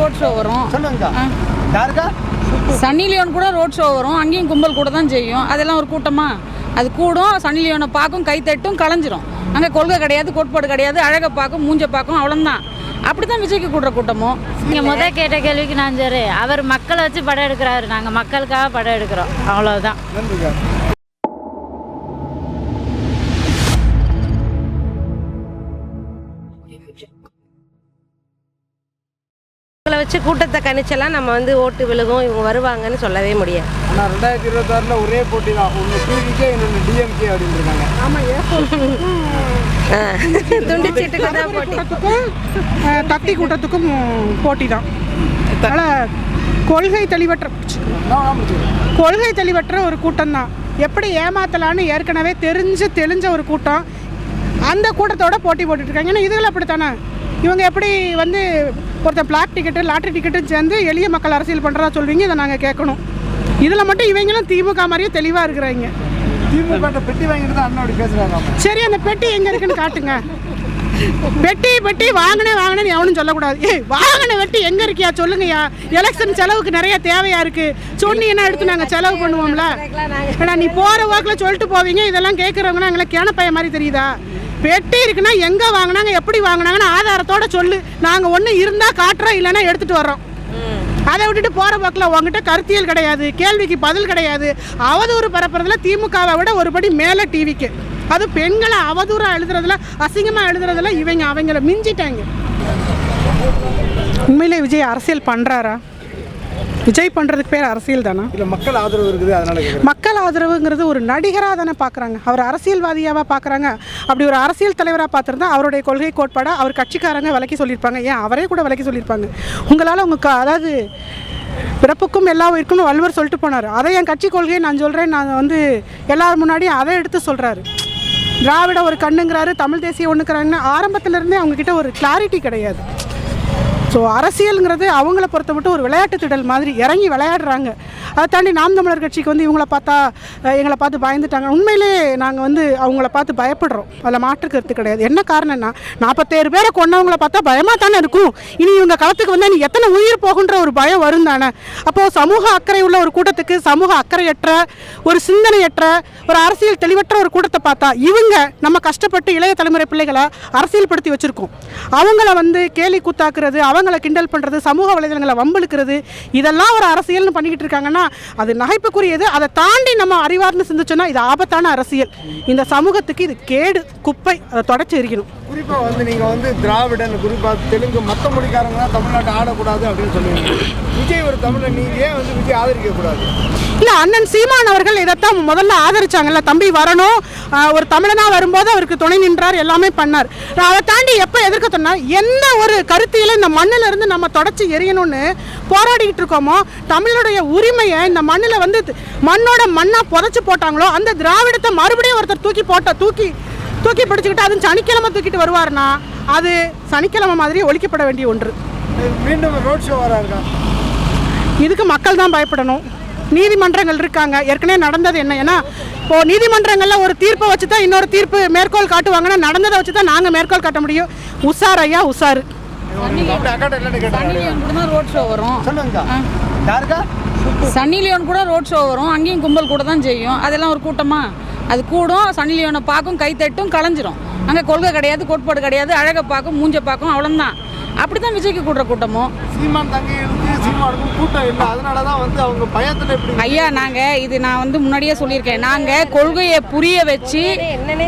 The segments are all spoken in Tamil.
ரோட் ஷோ வரும். சன்னி லியோன் கூட ரோட் ஷோ வரும். அங்கேயும் கும்பல் கூட தான் செய்யும். அதெல்லாம் ஒரு கூட்டமா? அது கூடும். சன்னி லியோனை பார்க்கும் கை தட்டும் கலைஞ்சிரும். அங்கே கொள்கை கிடையாது கோட்பாடு கிடையாது. அழகை பார்க்கும் மூஞ்ச பார்க்கும் அவ்வளோதான் அப்படி தான் விஜய்க்கு கூடுற கூட்டமும் நீங்கள் முத கேட்ட கேள்விக்கு நான் சரி அவர் மக்களை வச்சு படம் எடுக்கிறாரு. நாங்கள் மக்களுக்காக படம் எடுக்கிறோம். அவ்வளோதான் வச்சு கூட்டத்தை கணிச்செல்லாம் நம்ம வந்து ஓட்டு விழுகும் இவங்க வருவாங்கன்னு சொல்லவே முடியாது. ஆனால் ரெண்டாயிரத்தி இருபத்தாறில் ஒரே போட்டி தான். ஒன்று டிவிக்கே இன்னொன்று டிஎம்கே அப்படின்னு இருக்காங்க. துண்டு சீட்டுக்கு தான் போட்டி. கத்தி கூட்டத்துக்கும் போட்டி தான். அதனால் கொள்கை தெளிவற்ற கொள்கை தெளிவற்ற ஒரு கூட்டம் தான். எப்படி ஏமாத்தலான்னு ஏற்கனவே தெரிஞ்சு தெளிஞ்ச ஒரு கூட்டம். அந்த கூட்டத்தோட போட்டி போட்டுட்டு இருக்காங்க. ஏன்னா இதுகள் அப்படித்தானே? இவங்க எப்படி வந்து ஒருத்தர் பிளாக் டிக்கெட்டு லாட்ரி டிக்கெட்டும் சேர்ந்து எளிய மக்கள் அரசியல் பண்ணுறதா சொல்வீங்க இதை நாங்கள் கேட்கணும். இதில் மட்டும் இவங்களும் திமுக மாதிரியே தெளிவாக இருக்கிறாங்க. திமுக பெட்டி வாங்கிட்டு தான் அண்ணன் அப்படி பேசுகிறாங்க சரி அந்த பெட்டி எங்க இருக்குன்னு காட்டுங்க. பெட்டி பெட்டி வாங்கினே வாங்கினேன்னு எவனும் சொல்லக்கூடாது. ஏய் வாங்கின வெட்டி எங்க இருக்கியா? சொல்லுங்கய்யா. எலெக்ஷன் செலவுக்கு நிறைய தேவையா இருக்கு. சொன்னீங்கன்னா எடுத்து நாங்க செலவு பண்ணுவோம்ல. ஏன்னா நீ போற வாக்குல சொல்லிட்டு போவீங்க இதெல்லாம் கேட்கறவங்க எங்களை கேனப்பைய மாதிரி தெரியுதா? பெட்டி இருக்குன்னா எங்க வாங்கினாங்க எப்படி வாங்கினாங்கன்னு ஆதாரத்தோட சொல்லு. நாங்க ஒண்ணு இருந்தா காட்டுறோம் இல்லைன்னா எடுத்துட்டு வர்றோம். அதை விட்டுட்டு போற போக்கில் உங்ககிட்ட கருத்தியல் கிடையாது கேள்விக்கு பதில் கிடையாது. அவதூறு பரப்புறதுல திமுகவை விட ஒருபடி மேலே டிவிக்கு. அது பெண்களை அவதூறா எழுதுறதுல அசிங்கமா எழுதுறதுல இவங்க அவங்கள மிஞ்சிட்டாங்க. உண்மையிலே விஜய் அரசியல் பண்றாரா? விஜய் பண்றதுக்கு பேர் அரசியல் தானா? இல்லை மக்கள் ஆதரவு இருக்குது அதனால மக்கள் ஆதரவுங்கிறது ஒரு நடிகராக தானே பார்க்குறாங்க அவர் அரசியல்வாதியாவா பார்க்குறாங்க அப்படி ஒரு அரசியல் தலைவராக பார்த்துருந்தா அவருடைய கொள்கை கோட்பாடை அவர் கட்சிக்காரங்க விலக்கி சொல்லியிருப்பாங்க. ஏன்? அவரே கூட விலக்கி சொல்லியிருப்பாங்க. உங்களால் உங்கள் க- அதாவது பிறப்புக்கும் எல்லா உயிருக்கும் வள்ளுவர் சொல்லிட்டு போனார். அதை என் கட்சி கொள்கையை நான் சொல்கிறேன் நான் வந்து எல்லார் முன்னாடியும் அதை எடுத்து சொல்கிறாரு திராவிட ஒரு கண்ணுங்கிறாரு தமிழ் தேசிய ஒன்றுக்கிறாங்கன்னு ஆரம்பத்திலேருந்தே அவங்கக்கிட்ட ஒரு கிளாரிட்டி கிடையாது. ஸோ அரசியலுங்கிறது அவங்கள பொறுத்த மட்டும் ஒரு விளையாட்டு திடல் மாதிரி இறங்கி விளையாடுறாங்க. அதை தாண்டி நாம் தமிழர் கட்சிக்கு வந்து இவங்கள பார்த்தா எங்களை பார்த்து பயந்துட்டாங்க. உண்மையிலே நாங்கள் வந்து அவங்கள பார்த்து பயப்படுறோம். அதில் மாற்று கருத்து கிடையாது. என்ன காரணம்னா நாற்பத்தேழு பேரை கொண்டவங்கள பார்த்தா பயமாக தானே இருக்கும். இனி இவங்க களத்துக்கு வந்தால் நீ எத்தனை உயிர் போகுன்ற ஒரு பயம் வரும் தானே. அப்போது சமூக அக்கறை உள்ள ஒரு கூட்டத்துக்கு சமூக அக்கறையற்ற ஒரு சிந்தனையற்ற ஒரு அரசியல் தெளிவற்ற ஒரு கூட்டத்தை பார்த்தா இவங்க நம்ம கஷ்டப்பட்டு இளைய தலைமுறை பிள்ளைகளை அரசியல்படுத்தி வச்சுருக்கோம். அவங்கள வந்து கேலி கூத்தாக்குறது அவங்க அவங்கள கிண்டல் பண்ணுறது சமூக வலைதளங்களை வம்பிழுக்கிறது இதெல்லாம் ஒரு அரசியல்னு பண்ணிக்கிட்டு இருக்காங்கன்னா அது நகைப்புக்குரியது. அதை தாண்டி நம்ம அறிவார்னு சிந்திச்சோன்னா இது ஆபத்தான அரசியல். இந்த சமூகத்துக்கு இது கேடு குப்பை. அதை தொடச்சி எரிக்கணும். குறிப்பாக வந்து நீங்கள் வந்து திராவிடன் குறிப்பாக தெலுங்கு மற்ற மொழிக்காரங்க தமிழ்நாட்டை ஆடக்கூடாது அப்படின்னு சொல்லுவீங்க. விஜய் ஒரு தமிழன் நீங்கள் ஏன் வந்து விஜய் ஆதரிக்கக்கூடாது? இல்லை அண்ணன் சீமான் அவர்கள் இதைத்தான் முதல்ல ஆதரிச்சாங்கல்ல. தம்பி வரணும். ஒரு தமிழனா வரும்போது அவருக்கு துணை நின்றார் எல்லாமே பண்ணார். அதை தாண்டி எப்போ எதிர்க்க சொன்னா எந்த ஒரு கருத்தியில இந்த மண்ணில இருந்து நம்ம தொடச்சி எரியணும்னு போராடிக்கிட்டு இருக்கோமோ தமிழருடைய உரிமையை இந்த மண்ணில் வந்து மண்ணோட மண்ணா புதைச்சு போட்டாங்களோ அந்த திராவிடத்தை மறுபடியும் ஒருத்தர் தூக்கி போட்ட தூக்கி தூக்கி பிடிச்சிக்கிட்டு அதுவும் சனிக்கிழமை தூக்கிட்டு வருவாருன்னா அது சனிக்கிழமை மாதிரி ஒழிக்கப்பட வேண்டிய ஒன்று. மீண்டும் ரோட் ஷோ இதுக்கு மக்கள் தான் பயப்படணும். நீதிமன்றங்கள் இருக்காங்க. ஏற்கனவே நடந்தது என்ன? ஏன்னா இப்போ நீதிமன்றங்களில் ஒரு தீர்ப்பை வச்சு தான் இன்னொரு தீர்ப்பு மேற்கோள் காட்டுவாங்கன்னா நடந்ததை வச்சு தான் நாங்கள் மேற்கோள் காட்ட முடியும். உஷார் ஐயா உஷார். ரோட் ஷோ வரும். சன்னி லியோன் கூட ரோட் ஷோ வரும். அங்கேயும் கும்பல் கூட தான் செய்யும். அதெல்லாம் ஒரு கூட்டமா? அது கூடும். சன்னி லியோனை பார்க்கும் கை தட்டும் கலைஞ்சிரும். அங்கே கொள்கை கிடையாது கோட்பாடு கிடையாது. அழகை பார்க்கும் மூஞ்ச பார்க்கும் அவ்வளோதான் அப்படி தான் விஜய்க்கு கூடுற கூட்டமும் சீமான் தங்கி சீமானுக்கும் கூட்டம் இல்லை. அதனால தான் வந்து அவங்க பயத்தில் இப்படி ஐயா நாங்கள் இது நான் வந்து முன்னாடியே சொல்லியிருக்கேன். நாங்கள் கொள்கையை புரிய வச்சு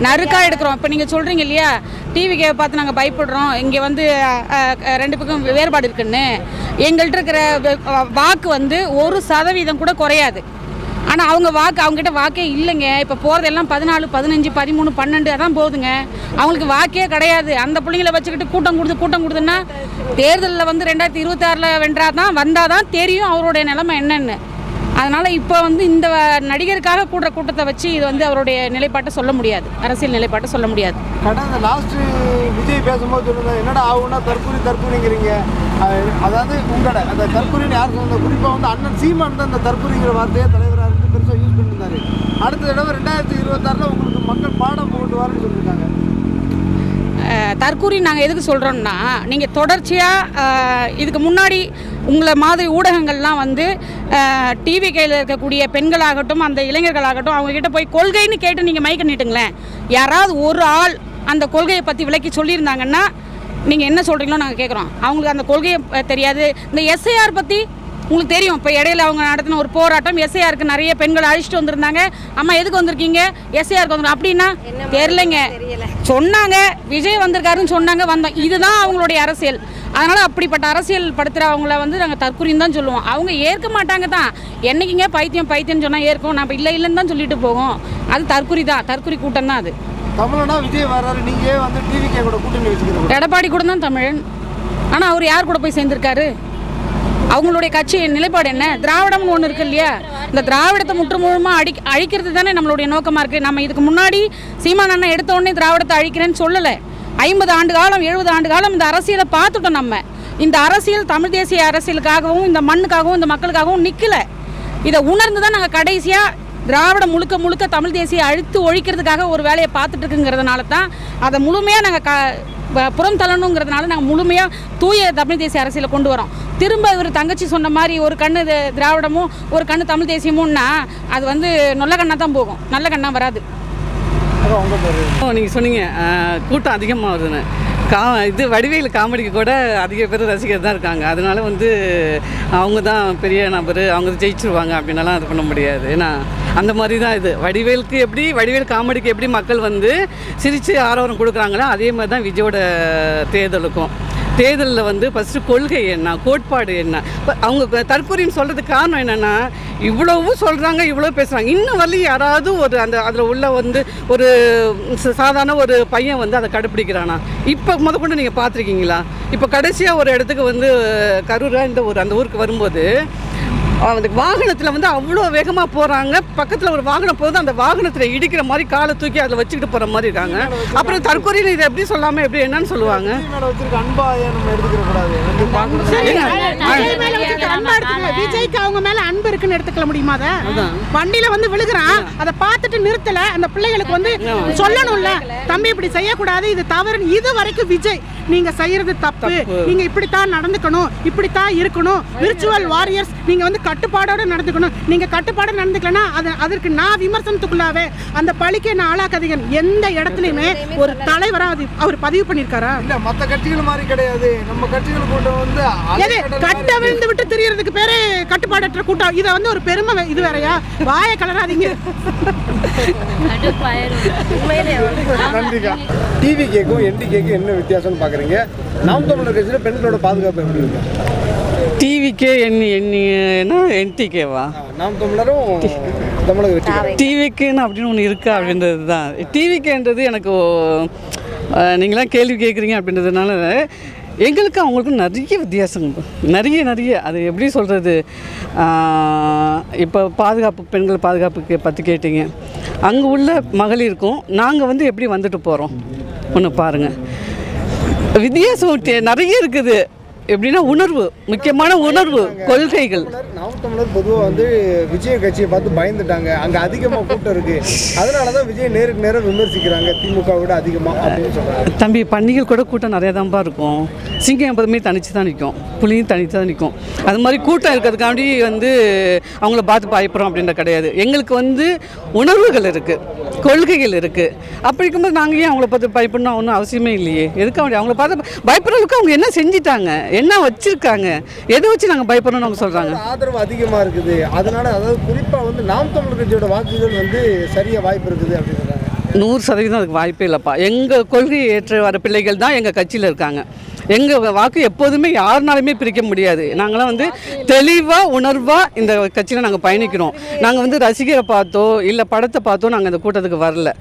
நறுக்கா எடுக்கிறோம். இப்போ நீங்கள் சொல்கிறீங்க இல்லையா? டிவிக்கு பார்த்து நாங்கள் பயப்படுறோம். இங்கே வந்து ரெண்டு பக்கம் வேறுபாடு இருக்குன்னு. எங்கள்கிட்ட இருக்கிற வாக்கு வந்து ஒரு சதவீதம் கூட குறையாது. ஆனால் அவங்க வாக்கு அவங்ககிட்ட வாக்கே இல்லைங்க. இப்போ போகிறதெல்லாம் பதினாலு பதினஞ்சு பதிமூணு பன்னெண்டு அதான் போகுதுங்க. அவங்களுக்கு வாக்கே கிடையாது. அந்த பிள்ளைங்கள வச்சுக்கிட்டு கூட்டம் கொடுத்து கூட்டம் கொடுத்துன்னா தேர்தலில் வந்து ரெண்டாயிரத்தி இருபத்தாறில் வென்றா தான் வந்தால் தான் தெரியும் அவருடைய நிலைமை என்னென்னு. அதனால் இப்போ வந்து இந்த நடிகருக்காக கூடுற கூட்டத்தை வச்சு இது வந்து அவருடைய நிலைப்பாட்டை சொல்ல முடியாது. அரசியல் நிலைப்பாட்டை சொல்ல முடியாது. கடந்த லாஸ்ட் விஜய் பேசும்போது என்னடா ஆகும்னா தற்கூரி தற்கூரிங்கிறீங்க. அதாவது உங்களோட அந்த தற்கூரின்னு யார் சொன்ன குறிப்பாக வந்து அண்ணன் சீமான் தான் அந்த தற்கூரிங்கிற வார்த்தையை தலைவர் இருந்து அடுத்த தடவை ரெண்டாயிரத்தி இருபத்தாறில் உங்களுக்கு மக்கள் பாடம் புகட்டுவாருன்னு சொல்லியிருக்காங்க. தற்கூரி நாங்கள் எதுக்கு சொல்கிறோம்னா நீங்கள் தொடர்ச்சியாக இதுக்கு முன்னாடி உங்களை மாதிரி ஊடகங்கள்லாம் வந்து டிவி கையில் இருக்கக்கூடிய பெண்களாகட்டும் அந்த இளைஞர்களாகட்டும் அவங்கக்கிட்ட போய் கொள்கைன்னு கேட்டு நீங்கள் மைக்க நீட்டுங்களேன் யாராவது ஒரு ஆள் அந்த கொள்கையை பற்றி விளக்கி சொல்லியிருந்தாங்கன்னா நீங்கள் என்ன சொல்கிறீங்களோ நாங்கள் கேட்குறோம் அவங்களுக்கு அந்த கொள்கையை தெரியாது. இந்த எஸ்ஐஆர் பற்றி உங்களுக்கு தெரியும் இப்போ இடையில அவங்க நடத்தின ஒரு போராட்டம் எஸ்ஐஆருக்கு நிறைய பெண்கள் அழைச்சிட்டு வந்திருந்தாங்க. அம்மா எதுக்கு வந்திருக்கீங்க? எஸ்ஐஆருக்கு வந்து அப்படின்னா தெரிலங்க சொன்னாங்க விஜய் வந்திருக்காருன்னு சொன்னாங்க வந்தோம். இதுதான் அவங்களுடைய அரசியல். அதனால் அப்படிப்பட்ட அரசியல் படுத்துகிறவங்கள வந்து நாங்கள் தற்கொலைன்னு தான் சொல்லுவோம். அவங்க ஏற்க மாட்டாங்க தான். என்னைக்குங்க பைத்தியம் பைத்தியம்னு சொன்னால் ஏற்கும். நம்ம இல்லை இல்லைன்னு தான் சொல்லிட்டு போவோம் அது தற்குறி தான். தற்குறி கூட்டம் தான் அது. தமிழனா விஜய் வர்றாரு. நீங்க வந்து டிவிக்கே கூட கூட்டணி வச்சுக்கிறீங்க? எடப்பாடி கூட தான் தமிழன். ஆனால் அவர் யார் கூட போய் சேர்ந்திருக்காரு? அவங்களுடைய கட்சி நிலைப்பாடு என்ன? திராவிடம்னு ஒன்று இருக்கு இல்லையா? இந்த திராவிடத்தை முற்று முழுமாக அடி அழிக்கிறது தானே நம்மளுடைய நோக்கமாக இருக்குது நம்ம இதுக்கு முன்னாடி சீமான் அண்ணன் எடுத்த உடனே திராவிடத்தை அழிக்கிறேன்னு சொல்லலை. ஐம்பது ஆண்டு காலம் எழுபது ஆண்டு காலம் இந்த அரசியலை பார்த்துட்டோம் நம்ம. இந்த அரசியல் தமிழ் தேசிய அரசியலுக்காகவும் இந்த மண்ணுக்காகவும் இந்த மக்களுக்காகவும் நிற்கலை இதை உணர்ந்து தான் நாங்கள் கடைசியாக திராவிடம் முழுக்க முழுக்க தமிழ் தேசிய அழுத்து ஒழிக்கிறதுக்காக ஒரு வேலையை பார்த்துட்டு இருக்குங்கிறதுனால தான் அதை முழுமையாக நாங்கள் க புறம் தள்ளணுங்கிறதுனால நாங்கள் முழுமையாக தூய தமிழ் தேசிய அரசியலை கொண்டு வரோம். திரும்ப இவர் தங்கச்சி சொன்ன மாதிரி ஒரு கண்ணு திராவிடமும் ஒரு கண்ணு தமிழ் தேசியமும்னா அது வந்து நல்ல கண்ணாக தான் போகும். நல்ல கண்ணாக வராது. நீங்கள் சொன்னீங்க. கூட்டம் அதிகமாக வருதுன்னு. கா இது வடிவேலு காமெடிக்கு கூட அதிக பேர் ரசிகர் தான் இருக்காங்க. அதனால வந்து அவங்க தான் பெரிய நபர். அவங்க ஜெயிச்சிருவாங்க அப்படின்னலாம் இது பண்ண முடியாது. ஏன்னா அந்த மாதிரி தான் இது. வடிவேலுக்கு எப்படி வடிவேல் காமெடிக்கு எப்படி மக்கள் வந்து சிரித்து ஆரவாரம் கொடுக்குறாங்களோ அதே மாதிரி தான் விஜயோட தேர்தலுக்கும். தேர்தலில் வந்து ஃபஸ்ட்டு கொள்கை என்ன கோட்பாடு என்ன? இப்போ அவங்க தற்கொலைன்னு சொல்கிறதுக்கு காரணம் என்னென்னா இவ்வளவும் சொல்கிறாங்க இவ்வளோ பேசுகிறாங்க இன்னும் வரலையும் யாராவது ஒரு அந்த அதில் உள்ள வந்து ஒரு சாதாரண ஒரு பையன் வந்து அதை கடைப்பிடிக்கிறானா? இப்போ முதற்கொண்டு நீங்கள் பார்த்துருக்கீங்களா? இப்போ கடைசியாக ஒரு இடத்துக்கு வந்து கரூராக இந்த ஒரு அந்த ஊருக்கு வரும்போது அந்த வாகனத்தில் வந்து அவ்வளோ வேகமாக போகிறாங்க பக்கத்தில் ஒரு வாகனம் போகுது அந்த வாகனத்தில் இடிக்கிற மாதிரி காலை தூக்கி அதில் வச்சுக்கிட்டு போகிற மாதிரி இருக்காங்க. அப்புறம் தற்கொலையில் இதை எப்படி சொல்லாமல் எப்படி என்னன்னு சொல்லுவாங்க. விஜய்க்கு அவங்க மேல அன்பு இருக்குன்னு எடுத்துக்கல முடியுமா அத? வண்டியில வந்து விழுகுறான். அதை பார்த்துட்டு நிறுத்தல. அந்த பிள்ளைகளுக்கு வந்து சொல்லணும்ல. தம்பி இப்படி செய்யக்கூடாது இது தவறு இது வரைக்கும் விஜய் நீங்க செய்யறது தப்பு. நீங்க இப்படித்தான் நடந்துக்கணும் இப்படித்தான் இருக்கணும். விர்ச்சுவல் வாரியர்ஸ் நீங்க வந்து கட்டுப்பாடோட நடந்துக்கணும். நீங்க கட்டுப்பாடோட நடந்துக்கலனா அது அதற்கு நான் விமர்சனத்துக்குள்ளாவே அந்த பழிக்கு நான் ஆளாக்காதீங்க. எந்த இடத்துலயுமே ஒரு தலைவரா அது அவர் பதிவு பண்ணிருக்காரா இல்ல மத்த கட்சிகள் மாதிரி கிடையாது. நம்ம கட்சிகள் கூட்டம் வந்து எது? கட்ட விழுந்து விட்டு திரியறதுக்கு பேரு கட்டுப்பாடற்ற கூட்டம். இதை வந்து ஒரு பெருமை இது வேறயா? வாய கலராதீங்க. நன்றிக்கா. டிவி கேக்கும் என்டி கேக்கும் என்ன வித்தியாசம்னு பாக்குறீங்க? நாம் தமிழர் கட்சியில பெண்களோட பாதுகாப்பு எப்படி இருக்கு? டிவிக்கே எண்ணி எண்ணினா என்டிகேவா நாம் தமிழரும் தமிழக வெற்றி டிவிக்குன்னு அப்படின்னு ஒன்று இருக்கா அப்படின்றது தான் டிவிக்கேன்றது எனக்கு நீங்களாம் கேள்வி கேட்குறீங்க அப்படின்றதுனால எங்களுக்கு அவங்களுக்கும் நிறைய வித்தியாசம் நிறைய நிறைய. அது எப்படி சொல்கிறது இப்போ பாதுகாப்பு பெண்கள் பாதுகாப்புக்கு பற்றி கேட்டீங்க. அங்கே உள்ள மகளிருக்கும் நாங்கள் வந்து எப்படி வந்துட்டு போகிறோம் ஒன்று பாருங்கள் வித்தியாசம் நிறைய இருக்குது. எப்படின்னா உணர்வு முக்கியமான உணர்வு கொள்கைகள். நாம் தமிழர் பொதுவாக வந்து விஜய் கட்சியை பார்த்து பயந்துட்டாங்க. அங்கே அதிகமாக கூட்டம் இருக்கு. அதனால தான் விஜய் நேருக்கு நேரம் விமர்சிக்கிறாங்க. திமுக விட அதிகமாக அப்படின்னு சொல்கிறாங்க தம்பி பண்டிகைகள் கூட கூட்டம் நிறையா தான்ப்பா இருக்கும். சிங்கம் எப்போதுமே தனிச்சு தான் நிற்கும் புலியும் தனிச்சு தான் நிற்கும் அது மாதிரி கூட்டம் இருக்கிறதுக்காண்டி வந்து அவங்கள பார்த்து பயப்படுறோம் அப்படின்ற கிடையாது. எங்களுக்கு வந்து உணர்வுகள் இருக்குது கொள்கைகள் இருக்குது அப்படி இருக்கும்போது நாங்கள் ஏன் அவங்கள பார்த்து பயப்படணும் ஒன்றும் அவசியமே இல்லையே. எதுக்கு அப்படி அவங்கள பார்த்து பயப்படுறதுக்கு அவங்க என்ன செஞ்சிட்டாங்க? என்ன வச்சுருக்காங்க? எதை வச்சு நாங்கள் பயப்படணும்னு அவங்க சொல்கிறாங்க ஆதரவு அதிகமாக இருக்குது. அதனால அதாவது குறிப்பாக வந்து நாம் தமிழர் கட்சியோட வாக்குகள் வந்து சரிய வாய்ப்பு இருக்குது அப்படின்னு நூறு சதவீதம் அதுக்கு வாய்ப்பே இல்லைப்பா. எங்கள் கொள்கையை ஏற்று வர பிள்ளைகள் தான் எங்கள் கட்சியில் இருக்காங்க. எங்கள் வாக்கு எப்போதுமே யாருனாலுமே பிரிக்க முடியாது. நாங்களாம் வந்து தெளிவாக உணர்வாக இந்த கட்சியில் நாங்கள் பயணிக்கிறோம். நாங்கள் வந்து ரசிகரை பார்த்தோ இல்லை படத்தை பார்த்தோ நாங்கள் இந்த கூட்டத்துக்கு வரல.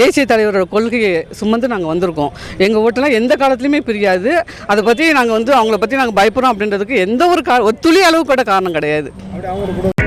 தேசிய தலைவரோட கொள்கையை சுமந்து நாங்கள் வந்திருக்கோம். எங்கள் ஓட்டெல்லாம் எந்த காலத்துலையுமே பிரியாது. அதை பற்றி நாங்கள் வந்து அவங்கள பற்றி நாங்கள் பயப்படுறோம் அப்படின்றதுக்கு எந்த ஒரு கா ஒரு துளி அளவு கூட காரணம் கிடையாது. அப்படி